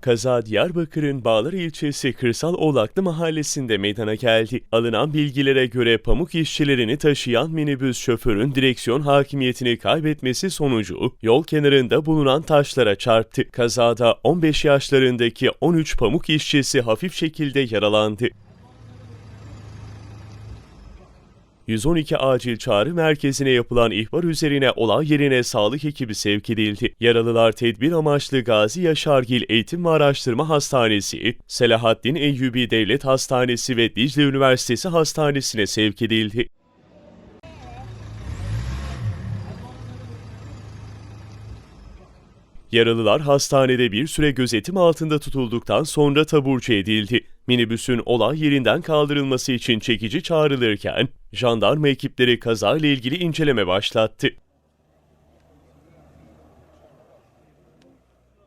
Kaza Diyarbakır'ın Bağlar ilçesi Kırsal Oğlaklı mahallesinde meydana geldi. Alınan bilgilere göre pamuk işçilerini taşıyan minibüs şoförün direksiyon hakimiyetini kaybetmesi sonucu yol kenarında bulunan taşlara çarptı. Kazada 15 yaşlarındaki 13 pamuk işçisi hafif şekilde yaralandı. 112 acil çağrı merkezine yapılan ihbar üzerine olay yerine sağlık ekibi sevk edildi. Yaralılar tedbir amaçlı Gazi Yaşargil Eğitim ve Araştırma Hastanesi, Selahaddin Eyyubi Devlet Hastanesi ve Dicle Üniversitesi Hastanesi'ne sevk edildi. Yaralılar hastanede bir süre gözetim altında tutulduktan sonra taburcu edildi. Minibüsün olay yerinden kaldırılması için çekici çağrılırken jandarma ekipleri kazayla ilgili inceleme başlattı.